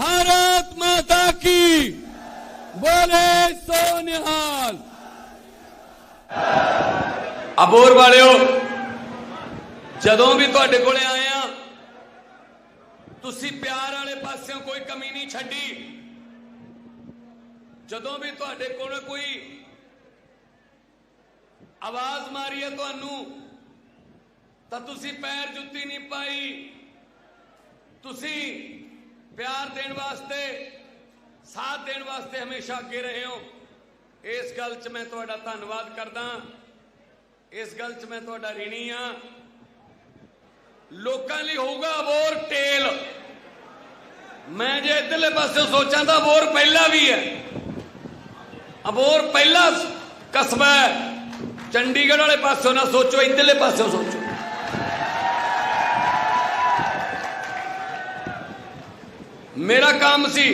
भारत माता की बोले सो निहाल ਅਬੋਰ ਵਾਲਿਓ ਜਦੋਂ ਵੀ ਤੁਹਾਡੇ ਕੋਲੇ ਆਏ ਆ ਤੁਸੀਂ ਪਿਆਰ ਵਾਲੇ ਪਾਸਿਓਂ ਕੋਈ ਕਮੀ ਨਹੀਂ ਛੱਡੀ ਜਦੋਂ ਵੀ ਤੁਹਾਡੇ ਕੋਲ ਕੋਈ ਆਵਾਜ਼ ਮਾਰੀ ਹੈ ਤੁਹਾਨੂੰ ਤਾਂ ਤੁਸੀਂ ਪੈਰ ਜੁੱਤੀ ਨਹੀਂ ਪਾਈ ਤੁਸੀਂ ਪਿਆਰ ਦੇਣ ਵਾਸਤੇ, ਸਾਥ ਦੇਣ ਵਾਸਤੇ ਹਮੇਸ਼ਾ ਅੱਗੇ ਰਹੇ। ਹੋ ਇਸ ਗੱਲ 'ਚ ਮੈਂ ਤੁਹਾਡਾ ਧੰਨਵਾਦ ਕਰਦਾ। ਇਸ ਗੱਲ 'ਚ ਮੈਂ ਤੁਹਾਡਾ ঋਣੀ ਆ ਲੋਕਾਂ ਲਈ ਹੋਊਗਾ ਅਬੋਰ ਟੇਲ ਮੈਂ ਜੇ ਇਧਰਲੇ ਪਾਸੇ ਸੋਚਾਂ ਤਾਂ ਅਬੋਰ ਪਹਿਲਾ ਵੀ ਹੈ। ਅਬੋਰ ਪਹਿਲਾ ਕਸਬਾ ਹੈ। ਚੰਡੀਗੜ੍ਹ ਵਾਲੇ ਪਾਸੋਂ ਨਾ ਸੋਚੋ, ਇਧਰਲੇ ਪਾਸੋਂ ਸੋਚੋ। ਮੇਰਾ ਕੰਮ ਸੀ।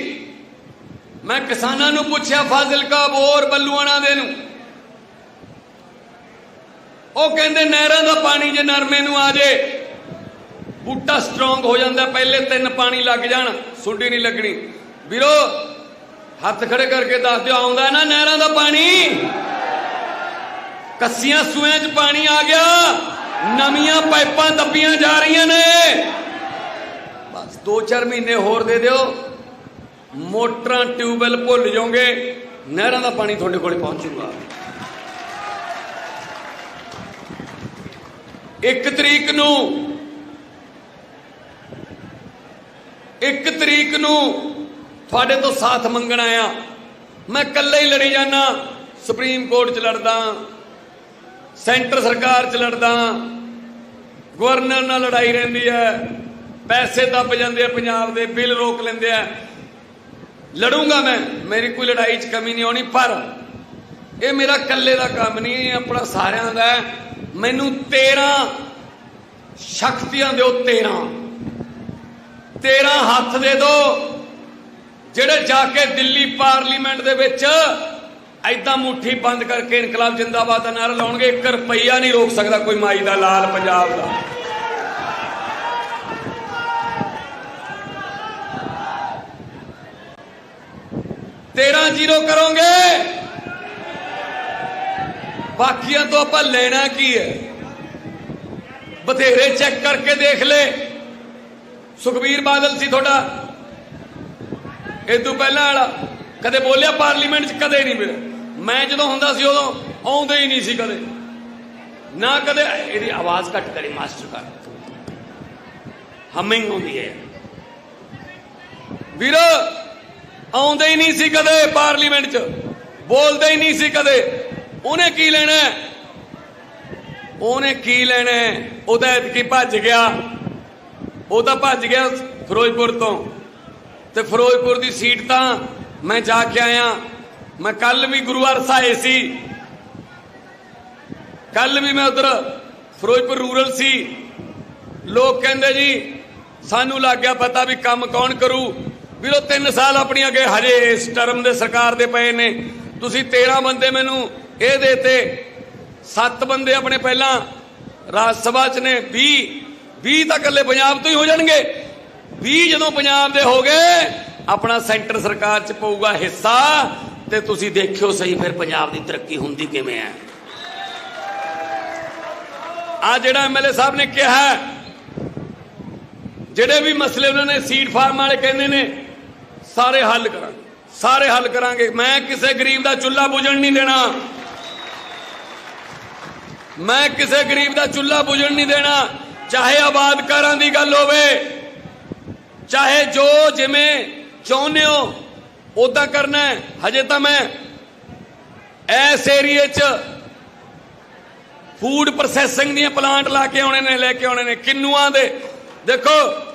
ਮੈਂ ਕਿਸਾਨਾਂ ਨੂੰ ਪੁੱਛਿਆ ਫਾਜ਼ਿਲਕਾ ਬੋਰ ਬੱਲੂਆਣਾ ਦੇ ਨੂੰ ਉਹ ਕਹਿੰਦੇ, ਨਹਿਰਾਂ ਦਾ ਪਾਣੀ ਜੇ ਨਰਮੇ ਨੂੰ ਆ ਜੇ, ਬੂਟਾ ਸਟਰੋਂਗ ਹੋ ਜਾਂਦਾ, ਪਹਿਲੇ ਤਿੰਨ ਪਾਣੀ ਲੱਗ ਜਾਣ, ਸੁੰਡੀ ਨਹੀਂ ਲੱਗਣੀ। ਵੀਰੋ, ਹੱਥ ਖੜੇ ਕਰਕੇ ਦੱਸ ਦਿਓ, ਆਉਂਦਾ ਨਾ ਨਹਿਰਾਂ ਦਾ ਪਾਣੀ? ਕੱਸੀਆਂ ਸੂਆਂ 'ਚ ਪਾਣੀ ਆ ਗਿਆ, ਨਵੀਆਂ ਪਾਈਪਾਂ ਦੱਬੀਆਂ ਜਾ ਰਹੀਆਂ ਨੇ। 2-4 ਮਹੀਨੇ ਹੋਰ ਦੇ ਦਿਓ। ਮੋਟਰਾਂ ਟਿਊਬਵੈਲ ਭੁੱਲ ਜਾਓਗੇ, ਨਹਿਰਾਂ ਦਾ ਪਾਣੀ ਤੁਹਾਡੇ ਕੋਲੇ ਪਹੁੰਚੂਗਾ ਇੱਕ ਤਰੀਕ ਨੂੰ, ਇੱਕ ਤਰੀਕ ਨੂੰ ਤੁਹਾਡੇ ਤੋਂ ਸਾਥ ਮੰਗਣਾ ਆ ਮੈਂ ਇਕੱਲੇ ਹੀ ਲੜੀ ਜਾਣਾ ਸੁਪਰੀਮ ਕੋਰਟ 'ਚ ਲੜਦਾ, ਸੈਂਟਰ ਸਰਕਾਰ 'ਚ ਲੜਦਾ, ਗਵਰਨਰ ਨਾਲ ਲੜਾਈ ਰਹਿੰਦੀ ਹੈ। ਪੈਸੇ ਦੱਬ ਜਾਂਦੇ ਆ, ਪੰਜਾਬ ਦੇ ਬਿੱਲ ਰੋਕ ਲੈਂਦੇ ਆ। ਲੜੂੰਗਾ ਮੈਂ, ਮੇਰੀ ਕੋਈ ਲੜਾਈ 'ਚ ਕਮੀ ਨਹੀਂ ਆਉਣੀ, ਪਰ ਇਹ ਮੇਰਾ ਇਕੱਲੇ ਦਾ ਕੰਮ ਨਹੀਂ, ਇਹ ਆਪਣਾ ਸਾਰਿਆਂ ਦਾ ਮੈਨੂੰ 13 ਸ਼ਕਤੀਆਂ ਦਿਓ 13 13 ਹੱਥ ਦੇ ਦਿਓ ਜਿਹੜੇ ਜਾ ਕੇ ਦਿੱਲੀ ਪਾਰਲੀਮੈਂਟ ਦੇ ਵਿੱਚ ਐਦਾਂ ਮੁੱਠੀ ਬੰਦ ਕਰਕੇ ਇਨਕਲਾਬ ਜਿੰਦਾਬਾਦ ਦਾ ਨਾਰਾ ਲਾਉਣਗੇ 1 ਰੁਪਈਆ ਨਹੀਂ ਰੋਕ ਸਕਦਾ ਕੋਈ ਮਾਈ ਦਾ, ਲਾਲ ਪੰਜਾਬ ਦਾ। ਤੇਰਾਂ ਜ਼ੀਰੋ ਕਰੋਗੇ। ਬਾਕੀਆਂ ਤੋਂ ਆਪਾਂ ਲੈਣਾ ਕੀ ਹੈ? ਬਥੇਰੇ ਚੈੱਕ ਕਰਕੇ ਦੇਖ ਲੈ। ਸੁਖਬੀਰ ਬਾਦਲ ਸੀ ਤੁਹਾਡਾ। ਇਹ ਤੋਂ ਪਹਿਲਾਂ ਵਾਲਾ। ਕਦੇ ਬੋਲਿਆ ਪਾਰਲੀਮੈਂਟ 'ਚ, ਕਦੇ ਨਹੀਂ ਮਿਲਿਆ ਮੈਂ ਜਦੋਂ ਹੁੰਦਾ ਸੀ ਉਦੋਂ ਆਉਂਦੇ ਹੀ ਨਹੀਂ ਸੀ ਕਦੇ। ਨਾ ਕਦੇ, ਇਹਦੀ ਆਵਾਜ਼ ਘੱਟ ਕਰੀ ਮਾਸਟਰ ਕਰ ਹਮਿੰਗ ਹੁੰਦੀ ਹੈ। ਵੀਰੋ ਆਉਂਦੇ ਹੀ ਨਹੀਂ ਸੀ ਕਦੇ ਪਾਰਲੀਮੈਂਟ 'ਚ। ਬੋਲਦੇ ਹੀ ਨਹੀਂ ਸੀ ਕਦੇ। ਉਹਨੇ ਕੀ ਲੈਣਾ ਉਹਨੇ ਕੀ ਲੈਣਾ ਉਹਦਾ ਐਤਕੀ ਭੱਜ ਗਿਆ। ਉਹ ਤਾਂ ਭੱਜ ਗਿਆ ਫਿਰੋਜ਼ਪੁਰ ਤੋਂ। ਤੇ ਫਿਰੋਜ਼ਪੁਰ ਦੀ ਸੀਟ ਤਾਂ ਮੈਂ ਜਾ ਕੇ ਆਇਆ। ਮੈਂ ਕੱਲ ਵੀ ਗੁਰੂਵਾਰ ਸਾਏ ਸੀ। ਕੱਲ ਵੀ ਮੈਂ ਉਧਰ ਫਿਰੋਜ਼ਪੁਰ ਰੂਰਲ ਸੀ। ਲੋਕ ਕਹਿੰਦੇ ਜੀ, ਸਾਨੂੰ ਲੱਗ ਗਿਆ ਪਤਾ ਵੀ ਕੰਮ ਕੌਣ ਕਰੂ। ਵੀਰੋ 3 ਸਾਲ ਆਪਣੀ ਅੱਗੇ ਹਜੇ ਇਸ ਟਰਮ ਦੇ ਸਰਕਾਰ ਦੇ ਪਏ ਨੇ। ਤੁਸੀਂ 13 ਬੰਦੇ ਮੈਨੂੰ ਇਹ ਦੇਤੇ 7 ਬੰਦੇ ਆਪਣੇ ਪਹਿਲਾਂ ਰਾਜ ਸਭਾ ਚ ਨੇ। 20 20 ਤਾਂ ਇਕੱਲੇ ਪੰਜਾਬ ਤੋਂ ਹੀ ਹੋ ਜਾਣਗੇ। 20 ਜਦੋਂ ਪੰਜਾਬ ਦੇ ਹੋ ਗਏ, ਆਪਣਾ ਸੈਂਟਰ ਸਰਕਾਰ ਚ ਪਊਗਾ ਹਿੱਸਾ ਤੇ ਤੁਸੀਂ ਦੇਖਿਓ ਸਹੀ ਫਿਰ ਪੰਜਾਬ ਦੀ ਤਰੱਕੀ ਹੁੰਦੀ ਕਿਵੇਂ ਹੈ। ਆ ਜਿਹੜਾ ਐਮਐਲਏ ਸਾਹਿਬ ਨੇ ਕਿਹਾ, ਜਿਹੜੇ ਵੀ ਮਸਲੇ ਉਹਨਾਂ ਨੇ ਸੀਡ ਫਾਰਮ ਵਾਲੇ ਕਹਿੰਦੇ ਨੇ ਸਾਰੇ ਹੱਲ ਕਰਾਂਗੇ। ਸਾਰੇ ਹੱਲ ਕਰਾਂਗੇ। ਮੈਂ ਕਿਸੇ ਗਰੀਬ ਦਾ ਚੁੱਲ੍ਹਾ ਬੁਝਣ ਨਹੀਂ ਦੇਣਾ। ਮੈਂ ਕਿਸੇ ਗਰੀਬ ਦਾ ਚੁੱਲ੍ਹਾ ਬੁਝਣ ਨਹੀਂ ਦੇਣਾ। ਚਾਹੇ ਆਬਾਦਕਾਰਾਂ ਦੀ ਗੱਲ ਹੋਵੇ, ਚਾਹੇ ਜੋ ਜਿਵੇਂ ਚਾਹੁੰਦੇ ਹੋ ਉਦਾਂ ਕਰਨਾ ਹੈ। ਹਜੇ ਤਾਂ ਮੈਂ ਐਸ ਏਰੀਏ 'ਚ ਫੂਡ ਪ੍ਰੋਸੈਸਿੰਗ ਦੀਆਂ ਪਲਾਂਟ ਲਾ ਕੇ ਆਉਣੇ ਨੇ, ਲੈ ਕੇ ਆਉਣੇ ਨੇ ਕਿੰਨੂਆਂ ਦੇ। ਦੇਖੋ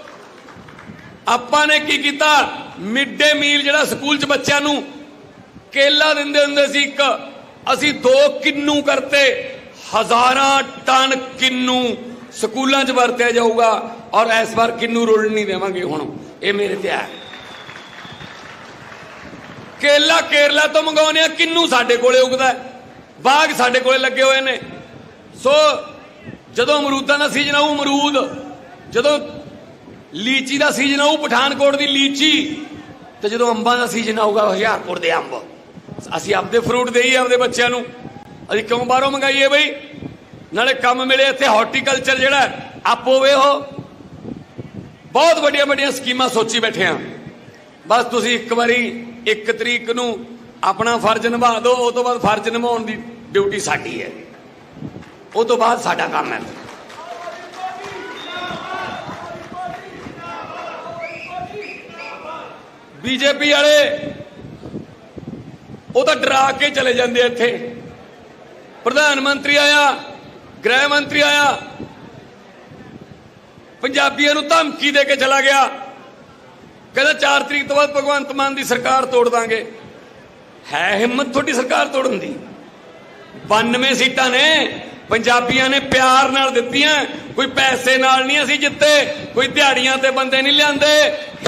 ਆਪਾਂ ਨੇ ਕੀ ਕੀਤਾ? ਮਿਡ ਡੇ ਮੀਲ ਜਿਹੜਾ ਸਕੂਲ 'ਚ ਬੱਚਿਆਂ ਨੂੰ ਕੇਲਾ ਦਿੰਦੇ ਹੁੰਦੇ ਸੀ ਇੱਕ, ਅਸੀਂ ਦੋ ਕਿੰਨੂ ਕਰਤੇ। ਹਜ਼ਾਰਾਂ ਟਨ ਕਿੰਨੂ ਸਕੂਲਾਂ 'ਚ ਵਰਤਿਆ ਜਾਊਗਾ ਔਰ ਇਸ ਵਾਰ ਕਿੰਨੂ ਰੁਲ ਨਹੀਂ ਦੇਵਾਂਗੇ ਹੁਣ। ਇਹ ਮੇਰੇ ਤੇ ਹੈ। ਕੇਲਾ ਕੇਰਲਾ ਤੋਂ ਮੰਗਾਉਨੇ ਆ, ਕਿੰਨੂ ਸਾਡੇ ਕੋਲੇ ਉਗਦਾ ਬਾਗ ਸਾਡੇ ਕੋਲੇ ਲੱਗੇ ਹੋਏ ਨੇ। ਸੋ ਜਦੋਂ ਅਮਰੂਦਾਂ ਦਾ ਸੀਜ਼ਨ ਆਊ, ਅਮਰੂਦ, ਜਦੋਂ ਲੀਚੀ ਦਾ ਸੀਜ਼ਨ ਆਊ ਪਠਾਨਕੋਟ ਦੀ ਲੀਚੀ। ਤੇ ਜਦੋਂ ਅੰਬਾਂ ਦਾ ਸੀਜ਼ਨ ਆਊਗਾ ਹੁਸ਼ਿਆਰਪੁਰ ਦੇ ਅੰਬ, ਅਸੀਂ ਆਪਦੇ ਫਰੂਟ ਦੇਈਏ ਆਪਦੇ ਬੱਚਿਆਂ ਨੂੰ। ਅਸੀਂ ਕਿਉਂ ਬਾਹਰੋਂ ਮੰਗਾਈਏ ਬਈ? ਨਾਲੇ ਕੰਮ ਮਿਲੇ ਇੱਥੇ ਹਾਰਟੀਕਲਚਰ ਜਿਹੜਾ ਆਪੋ ਵੇ ਉਹ। ਬਹੁਤ ਵੱਡੀਆਂ ਵੱਡੀਆਂ ਸਕੀਮਾਂ ਸੋਚੀ ਬੈਠੇ ਆ। ਬਸ ਤੁਸੀਂ ਇੱਕ ਵਾਰੀ, ਇੱਕ ਤਰੀਕ ਨੂੰ ਆਪਣਾ ਫਰਜ਼ ਨਿਭਾ ਦਿਓ ਉਸ ਤੋਂ ਬਾਅਦ ਫਰਜ਼ ਨਿਭਾਉਣ ਦੀ ਡਿਊਟੀ ਸਾਡੀ ਹੈ। ਉਹ ਤੋਂ ਬਾਅਦ ਸਾਡਾ ਕੰਮ ਹੈ। ਬੀਜੇਪੀ ਵਾਲੇ, ਉਹ ਤਾਂ ਡਰਾ ਕੇ ਚਲੇ ਜਾਂਦੇ ਇੱਥੇ। ਪ੍ਰਧਾਨ ਮੰਤਰੀ ਆਇਆ, ਗ੍ਰਹਿ ਮੰਤਰੀ ਆਇਆ, ਪੰਜਾਬੀਆਂ ਨੂੰ ਧਮਕੀ ਦੇ ਕੇ ਚਲਾ ਗਿਆ। ਕਹਿੰਦਾ 4 ਤਰੀਕ ਤੋਂ ਬਾਅਦ ਭਗਵੰਤ ਮਾਨ ਦੀ ਸਰਕਾਰ ਤੋੜ ਦਾਂਗੇ। ਹੈ ਹਿੰਮਤ ਤੁਹਾਡੀ ਸਰਕਾਰ ਤੋੜਨ ਦੀ। 92 ਸੀਟਾਂ ਨੇ, ਪੰਜਾਬੀਆਂ ਨੇ ਪਿਆਰ ਨਾਲ ਦਿੱਤੀਆਂ। ਕੋਈ ਪੈਸੇ ਨਾਲ ਨਹੀਂ ਅਸੀਂ ਜਿੱਤੇ, ਕੋਈ ਦਿਹਾੜੀਆਂ ਤੇ ਬੰਦੇ ਨਹੀਂ ਲਿਆਂਦੇ।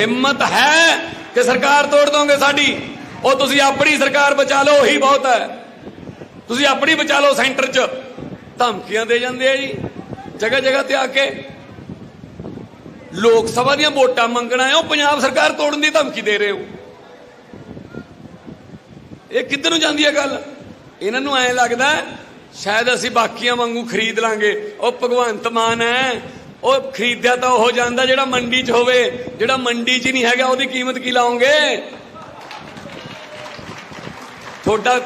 ਹਿੰਮਤ ਹੈ ਕਿ ਸਰਕਾਰ ਤੋੜ ਦੋਗੇ ਸਾਡੀ? ਉਹ ਤੁਸੀਂ ਆਪਣੀ ਸਰਕਾਰ ਬਚਾ ਲਓ, ਉਹੀ ਬਹੁਤ ਹੈ। ਤੁਸੀਂ ਆਪਣੀ ਬਚਾ ਲਓ ਸੈਂਟਰ 'ਚ। ਧਮਕੀਆਂ ਦੇ ਜਾਂਦੇ ਆ ਜੀ ਜਗ੍ਹਾ ਜਗ੍ਹਾ ਤੇ ਆ ਕੇ। ਲੋਕ ਸਭਾ ਦੀਆਂ ਵੋਟਾਂ ਮੰਗਣਾ ਹੈ ਉਹ ਪੰਜਾਬ ਸਰਕਾਰ ਤੋੜਨ ਦੀ ਧਮਕੀ ਦੇ ਰਹੇ ਹੋ। ਇਹ ਕਿੱਧਰ ਨੂੰ ਜਾਂਦੀ ਹੈ ਗੱਲ? ਇਹਨਾਂ ਨੂੰ ਐਂ ਲੱਗਦਾ, ਸ਼ਾਇਦ ਅਸੀਂ ਬਾਕੀਆਂ ਵਾਂਗੂ ਖਰੀਦ ਲਾਂਗੇ। ਉਹ ਭਗਵੰਤ ਮਾਨ ਹੈ। ਉਹ ਖਰੀਦਿਆ ਤਾਂ ਉਹ ਜਾਂਦਾ ਜਿਹੜਾ ਮੰਡੀ 'ਚ ਹੋਵੇ, ਜਿਹੜਾ ਮੰਡੀ 'ਚ ਨਹੀਂ ਹੈਗਾ, ਉਹਦੀ ਕੀਮਤ ਕੀ ਲਾਉਂਗੇ ਤੁਹਾਡਾ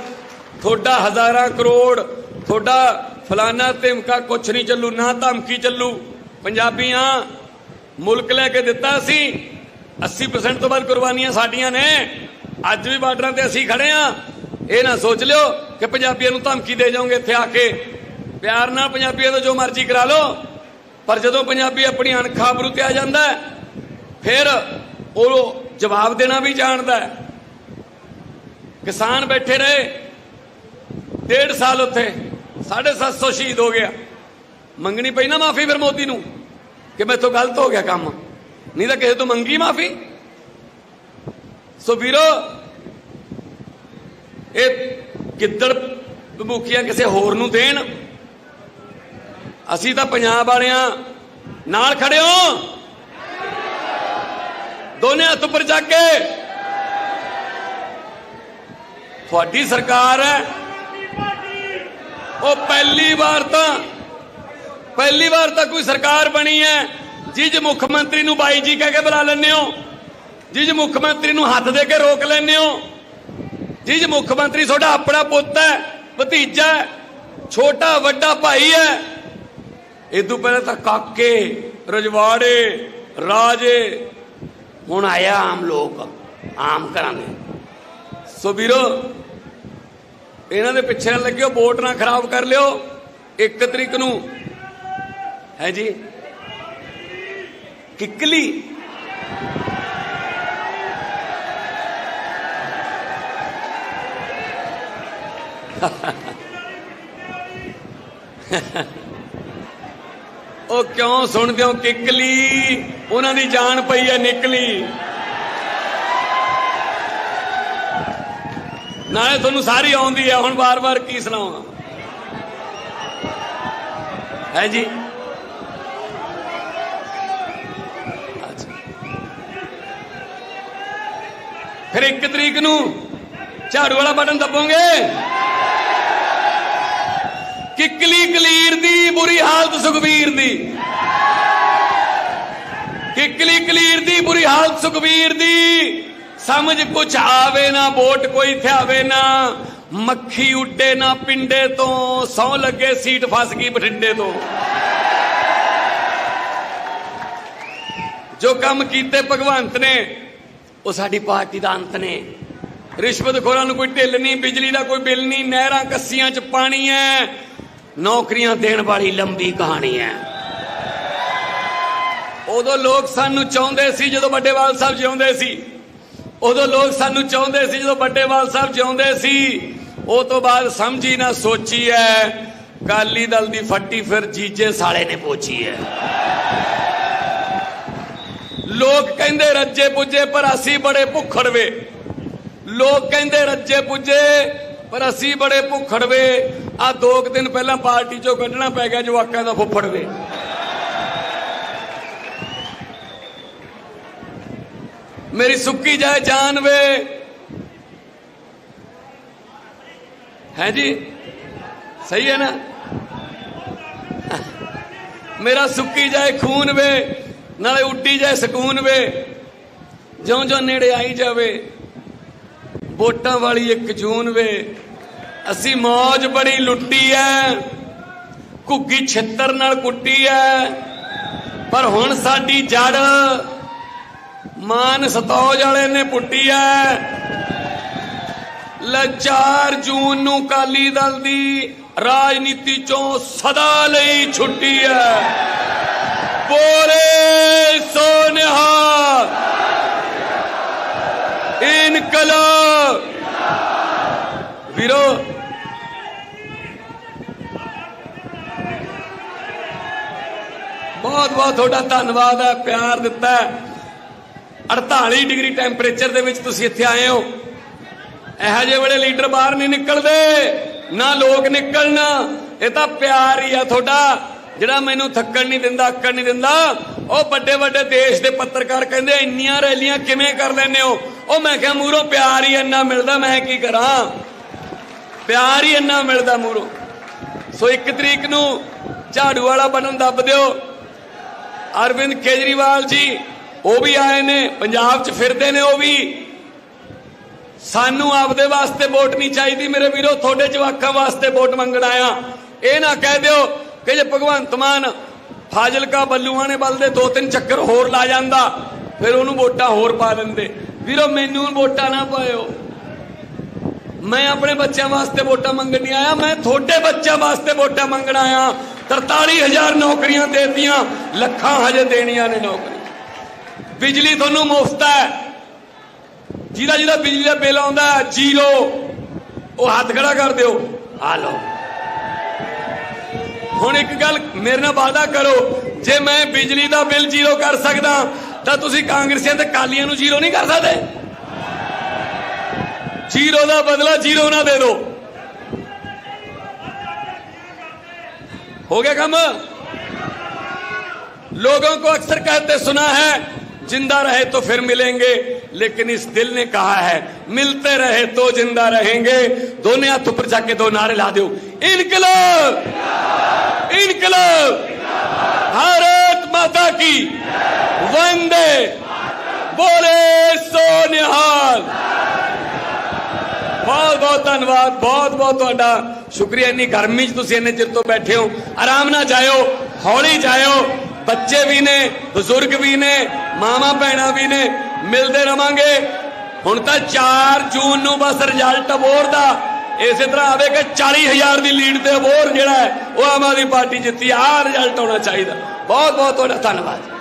ਤੁਹਾਡਾ ਹਜ਼ਾਰਾਂ ਕਰੋੜ, ਤੁਹਾਡਾ ਫਲਾਨਾ ਧਮਕਾ ਕੁਛ ਨਹੀਂ ਚੱਲੂ, ਨਾ ਧਮਕੀ ਚੱਲੂ। ਪੰਜਾਬੀਆਂ, ਮੁਲਕ ਲੈ ਕੇ ਦਿੱਤਾ ਸੀ 80% ਤੋਂ ਵੱਧ ਕੁਰਬਾਨੀਆਂ ਸਾਡੀਆਂ ਨੇ। ਅੱਜ ਵੀ ਬਾਰਡਰਾਂ ਤੇ ਅਸੀਂ ਖੜੇ ਆ। ਇਹ ਨਾ ਸੋਚ ਲਿਓ ਕਿ ਪੰਜਾਬੀਆਂ ਨੂੰ ਧਮਕੀ ਦੇ ਜਾਓਗੇ ਇੱਥੇ ਆ ਕੇ। ਪਿਆਰ ਨਾਲ ਪੰਜਾਬੀਆਂ ਤੋਂ ਜੋ ਮਰਜ਼ੀ ਕਰਾ ਲਓ। ਪਰ ਜਦੋਂ ਪੰਜਾਬੀ ਆਪਣੀ ਅਣਖਾਬਰੂ ਤੇ ਜਾਂਦਾ ਫਿਰ ਉਹ ਜਵਾਬ ਦੇਣਾ ਵੀ ਜਾਣਦਾ ਕਿਸਾਨ ਬੈਠੇ ਰਹੇ, ਡੇਢ ਸਾਲ ਉੱਥੇ 750 ਸ਼ਹੀਦ ਹੋ ਗਿਆ। ਮੰਗਣੀ ਪਈ ਨਾ ਮਾਫੀ ਫਿਰ ਮੋਦੀ ਨੂੰ, ਕਿ ਮੈਥੋਂ ਗਲਤ ਹੋ ਗਿਆ ਕੰਮ। ਨਹੀਂ ਤਾਂ ਕਿਸੇ ਤੋਂ ਮੰਗੀ ਮਾਫੀ। ਸੋ ਵੀਰੋ, ਇਹ ਗਿੱਦੜ ਭਮੁਖੀਆਂ ਕਿਸੇ ਹੋਰ ਨੂੰ ਦੇਣ ਅਸੀਂ ਤਾਂ ਪੰਜਾਬ ਵਾਲਿਆਂ ਨਾਲ ਖੜੇ ਹੋ। ਦੋਨੇ ਹੱਥ ਉੱਪਰ ਚੱਕ ਕੇ। ਤੁਹਾਡੀ ਸਰਕਾਰ ਹੈ। ਉਹ ਪਹਿਲੀ ਵਾਰ ਤਾਂ, ਪਹਿਲੀ ਵਾਰ ਤਾਂ ਕੋਈ ਸਰਕਾਰ ਬਣੀ ਹੈ। ਜਿਸ ਮੁੱਖ ਮੰਤਰੀ ਨੂੰ ਬਾਈ ਜੀ ਕਹਿ ਕੇ ਬੁਲਾ ਲੈਂਦੇ ਹੋ। ਜਿਸ ਮੁੱਖ ਮੰਤਰੀ ਨੂੰ ਹੱਥ ਦੇ ਕੇ ਰੋਕ ਲੈਂਦੇ ਹੋ। ਜਿਜ ਮੁੱਖ ਮੰਤਰੀ ਤੁਹਾਡਾ ਆਪਣਾ ਪੁੱਤ ਹੈ, ਭਤੀਜਾ ਛੋਟਾ ਵੱਡਾ ਭਾਈ ਹੈ। ਇਦੋਂ ਪਹਿਲਾਂ ਤਾਂ ਕਾਕੇ, ਰਜਵਾੜੇ, ਰਾਜੇ, ਹੁਣ ਆਇਆ ਆਮ ਲੋਕ, ਆਮ ਘਰਾਂ ਦੇ। ਸੋ ਵੀਰੋ, ਇਹਨਾਂ ਦੇ ਪਿੱਛੇ ਨਾ ਲੱਗਿਓ, ਵੋਟ ਨਾ ਖਰਾਬ ਕਰ ਲਿਓ। ਇੱਕ ਤਰੀਕ ਨੂੰ, ਹੈ ਜੀ, ਕਿੱਕਲੀ। ਉਹ ਕਿਉਂ ਸੁਣਦੇ ਹੋ ਕਿੱਕਲੀ? ਉਹਨਾਂ ਦੀ ਜਾਨ ਪਈ ਹੈ ਨਿਕਲੀ। ਨਾਲੇ ਤੁਹਾਨੂੰ ਸਾਰੀ ਆਉਂਦੀ ਹੈ ਹੁਣ ਬਾਰ-ਬਾਰ ਕੀ ਸੁਣਾਵਾਂ? ਹੈ ਜੀ? ਫਿਰ ਇੱਕ ਤਰੀਕ ਨੂੰ ਝਾੜੂ ਵਾਲਾ ਬਟਨ ਦੱਬੋਗੇ ਕਿੱਕਲੀ ਕਲੀਰ ਦੀ ਬੁਰੀ ਹਾਲਤ ਸੁਖਬੀਰ ਦੀ। ਕਿੱਕਲੀ ਕਲੀਰ ਦੀ ਬੁਰੀ ਹਾਲਤ ਸੁਖਬੀਰ ਦੀ। ਸਮਝ ਕੁਛ ਆਵੇ ਨਾ, ਵੋਟ ਕੋਈ ਥਿਆਵੇ ਨਾ। ਮੱਖੀ ਉੱਡੇ ਨਾ ਪਿੰਡੇ ਤੋਂ ਸੌ ਲੱਗੇ ਸੀਟ ਫਸ ਗਈ ਬਠਿੰਡੇ ਤੋਂ। ਜੋ ਕੰਮ ਕੀਤੇ ਭਗਵੰਤ ਨੇ, ਉਹ ਸਾਡੀ ਪਾਰਟੀ ਦਾ ਅੰਤ ਨੇ। ਰਿਸ਼ਵਤਖੋਰਾਂ ਨੂੰ ਕੋਈ ਢਿੱਲ ਨਹੀਂ, ਬਿਜਲੀ ਦਾ ਕੋਈ ਬਿੱਲ ਨਹੀਂ, ਨਹਿਰਾਂ ਕੱਸੀਆਂ 'ਚ ਪਾਣੀ ਹੈ। ਨੌਕਰੀਆਂ ਦੇਣ ਵਾਲੀ ਲੰਬੀ ਕਹਾਣੀ ਹੈ। ਉਦੋਂ ਲੋਕ ਸਾਨੂੰ ਚਾਹੁੰਦੇ ਸੀ ਜਦੋਂ ਵੱਡੇਵਾਲ ਸਾਹਿਬ ਜਿਉਂਦੇ ਸੀ। ਉਦੋਂ ਲੋਕ ਸਾਨੂੰ ਚਾਹੁੰਦੇ ਸੀ ਜਦੋਂ ਵੱਡੇਵਾਲ ਸਾਹਿਬ ਜਿਉਂਦੇ ਸੀ। ਉਹ ਤੋਂ ਬਾਅਦ ਸਮਝੀ ਨਾ ਸੋਚੀ ਹੈ ਕਾਲੀ ਦਲ ਦੀ ਫੱਟੀ ਫਿਰ ਜੀਜੇ ਸਾਲੇ ਨੇ ਪੋਚੀ ਹੈ ਲੋਕ ਕਹਿੰਦੇ ਰੱਜੇ ਪੁੱਜੇ ਪਰ ਅਸੀਂ ਬੜੇ ਭੁੱਖੜਵੇ। ਲੋਕ ਕਹਿੰਦੇ ਰੱਜੇ ਪੁੱਜੇ ਪਰ ਅਸੀਂ ਬੜੇ ਭੁੱਖੜਵੇ। ਆ ਦੋ ਕੁ ਦਿਨ ਪਹਿਲਾਂ ਪਾਰਟੀ ਚੋਂ ਕੱਢਣਾ ਪੈ ਗਿਆ ਜਵਾਕਾਂ ਦਾ ਫੁੱਫੜ ਵੇ ਮੇਰੀ ਸੁੱਕੀ ਜਾਏ ਜਾਨ ਵੇ। ਹੈ ਜੀ? ਸਹੀ ਹੈ ਨਾ? ਮੇਰਾ ਸੁੱਕੀ ਜਾਏ ਖੂਨ ਵੇ, ਨਾਲੇ ਉੱਡੀ ਜਾਏ ਸਕੂਨ ਵੇ। ਜਿਉਂ ਜਿਉਂ ਨੇੜੇ ਆਈ ਜਾਵੇ, ਵੋਟਾਂ ਵਾਲੀ ਇੱਕ ਜੂਨ ਵੇ। ਅਸੀਂ ਮੌਜ ਬੜੀ ਲੁੱਟੀ ਐ। ਘੁੱਗੀ ਛਿੱਤਰ ਨਾਲ ਕੁੱਟੀ ਐ। ਪਰ ਹੁਣ ਸਾਡੀ ਜੜ ਮਾਨ ਸਤੌਜ ਵਾਲੇ ਨੇ ਪੁੱਟੀ ਐ। ਲੈ 4 ਜੂਨ ਨੂੰ ਕਾਲੀ ਦਲ ਦੀ ਰਾਜਨੀਤੀ ਚੋਂ ਸਦਾ ਲਈ ਛੁੱਟੀ ਐ। ਬੋਲੇ ਸੋਨਿਹਾ। ਇਨਕਲਾਬ। ਵੀਰੋ ਬਹੁਤ ਬਹੁਤ ਤੁਹਾਡਾ ਧੰਨਵਾਦ ਹੈ, ਪਿਆਰ ਦਿੱਤਾ ਹੈ। 48 ਡਿਗਰੀ ਟੈਂਪਰੇਚਰ ਦੇ ਵਿੱਚ ਤੁਸੀਂ ਇੱਥੇ ਆਏ ਹੋ। ਇਹੋ ਜਿਹੇ ਵੇਲੇ ਲੀਡਰ ਬਾਹਰ ਨਹੀਂ ਨਿਕਲਦੇ, ਨਾ ਲੋਕ ਨਿਕਲਣ। ਇਹ ਤਾਂ ਪਿਆਰ ਹੀ ਆ ਤੁਹਾਡਾ। ਜਿਹੜਾ ਮੈਨੂੰ ਥੱਕਣ ਨਹੀਂ ਦਿੰਦਾ, ਅੱਕਣ ਨਹੀਂ ਦਿੰਦਾ, ਉਹ ਵੱਡੇ ਵੱਡੇ ਦੇਸ਼ ਦੇ ਪੱਤਰਕਾਰ ਕਹਿੰਦੇ ਇੰਨੀਆਂ ਰੈਲੀਆਂ ਕਿਵੇਂ ਕਰ ਲੈਂਦੇ ਹੋ? ਉਹ ਮੈਂ ਕਿਹਾ, ਮੂਰੋਂ, ਪਿਆਰ ਹੀ ਇੰਨਾ ਮਿਲਦਾ, ਮੈਂ ਕੀ ਕਰਾਂ? ਪਿਆਰ ਹੀ ਇੰਨਾ ਮਿਲਦਾ ਮੂਰੋਂ। ਸੋ ਇੱਕ ਤਰੀਕ ਨੂੰ ਝਾੜੂ ਵਾਲਾ ਬਣਨ ਦੱਬ ਦਿਓ। ਅਰਵਿੰਦ ਕੇਜਰੀਵਾਲ ਜੀ, ਉਹ ਵੀ ਆਏ ਨੇ, ਪੰਜਾਬ 'ਚ ਫਿਰਦੇ ਨੇ ਉਹ ਵੀ। ਸਾਨੂੰ ਆਪਦੇ ਵਾਸਤੇ ਵੋਟ ਨਹੀਂ ਚਾਹੀਦੀ, ਮੇਰੇ ਵੀਰੋ, ਤੁਹਾਡੇ ਜਵਾਕਾਂ ਵਾਸਤੇ ਵੋਟ ਮੰਗਣ ਆਇਆ ਇਹ ਨਾ ਕਹਿ ਦਿਓ ਕਿ ਜੇ ਭਗਵੰਤ ਮਾਨ ਫਾਜ਼ਿਲਕਾ ਬੱਲੂਆਂ ਨੇ ਬਲ ਦੇ ਦੋ ਤਿੰਨ ਚੱਕਰ ਹੋਰ ਲਾ ਜਾਂਦਾ, ਫਿਰ ਉਹਨੂੰ ਵੋਟਾਂ ਹੋਰ ਪਾ ਦਿੰਦੇ। ਵੀਰੋ, ਮੈਨੂੰ ਵੋਟਾਂ ਨਾ ਪਾਇਓ। ਮੈਂ ਆਪਣੇ ਬੱਚਿਆਂ ਵਾਸਤੇ ਵੋਟਾਂ ਮੰਗਣ ਨਹੀਂ ਆਇਆ, ਮੈਂ ਤੁਹਾਡੇ ਬੱਚਿਆਂ ਵਾਸਤੇ ਵੋਟਾਂ ਮੰਗਣ ਆਇਆ। 43000 ਨੌਕਰੀਆਂ ਦੇਤੀਆਂ, ਲੱਖਾਂ ਹਜੇ ਦੇਣੀਆਂ ਨੇ ਨੌਕਰੀ ਬਿਜਲੀ ਤੁਹਾਨੂੰ ਮੁਫਤ ਹੈ। ਜਿਹਦਾ ਜਿਹਦਾ ਬਿਜਲੀ ਦਾ ਬਿੱਲ ਆਉਂਦਾ ਜ਼ੀਰੋ ਉਹ ਹੱਥ ਖੜਾ ਕਰ ਦਿਓ। ਆ ਲਓ। ਹੁਣ ਇੱਕ ਗੱਲ ਮੇਰੇ ਨਾਲ ਵਾਅਦਾ ਕਰੋ, ਜੇ ਮੈਂ ਬਿਜਲੀ ਦਾ ਬਿੱਲ ਜ਼ੀਰੋ ਕਰ ਸਕਦਾ, ਤਾਂ ਤੁਸੀਂ ਕਾਂਗਰਸੀਆਂ ਤੇ ਕਾਲੀਆਂ ਨੂੰ ਜ਼ੀਰੋ ਨਹੀਂ ਕਰ ਸਕਦੇ। ज़ीरो का बदला ज़ीरो ना दे दो। हो गया काम? लोगों को अक्सर कहते सुना है, ज़िंदा रहे तो फिर मिलेंगे, लेकिन इस दिल ने कहा है, मिलते रहे तो ज़िंदा रहेंगे। दोनों हाथ ऊपर जाके दो नारे ला दो। इनकलाब! इनकलाब! भारत माता की। वंदे! बोले सोनिहाल! ਬਹੁਤ ਬਹੁਤ ਧੰਨਵਾਦ, ਬਹੁਤ ਬਹੁਤ ਤੁਹਾਡਾ ਸ਼ੁਕਰੀਆ, ਇੰਨੀ ਗਰਮੀ 'ਚ ਤੁਸੀਂ ਇੰਨੇ ਚਿਰ ਤੋਂ ਬੈਠੇ ਹੋ। ਆਰਾਮ ਨਾਲ ਜਾਇਓ, ਹੌਲੀ ਜਾਇਓ। ਬੱਚੇ ਵੀ ਨੇ, ਬਜ਼ੁਰਗ ਵੀ ਨੇ ਮਾਮਾ ਭੈਣਾਂ ਵੀ ਨੇ, ਮਿਲਦੇ ਰਵਾਂਗੇ। ਹੁਣ ਤਾਂ 4 ਜੂਨ ਨੂੰ ਬਸ ਰਿਜ਼ਲਟ ਅਬੋਰ ਦਾ। ਇਸੇ ਤਰ੍ਹਾਂ ਆਵੇ ਕਿ 40000 ਦੀ ਲੀਡ ਤੇ ਅਬੋਰ ਜਿਹੜਾ ਹੈ, ਉਹ ਆਮ ਆਦਮੀ ਪਾਰਟੀ ਜਿੱਤੀ, ਆਹ ਰਿਜ਼ਲਟ ਆਉਣਾ ਚਾਹੀਦਾ। ਬਹੁਤ ਬਹੁਤ ਤੁਹਾਡਾ ਧੰਨਵਾਦ।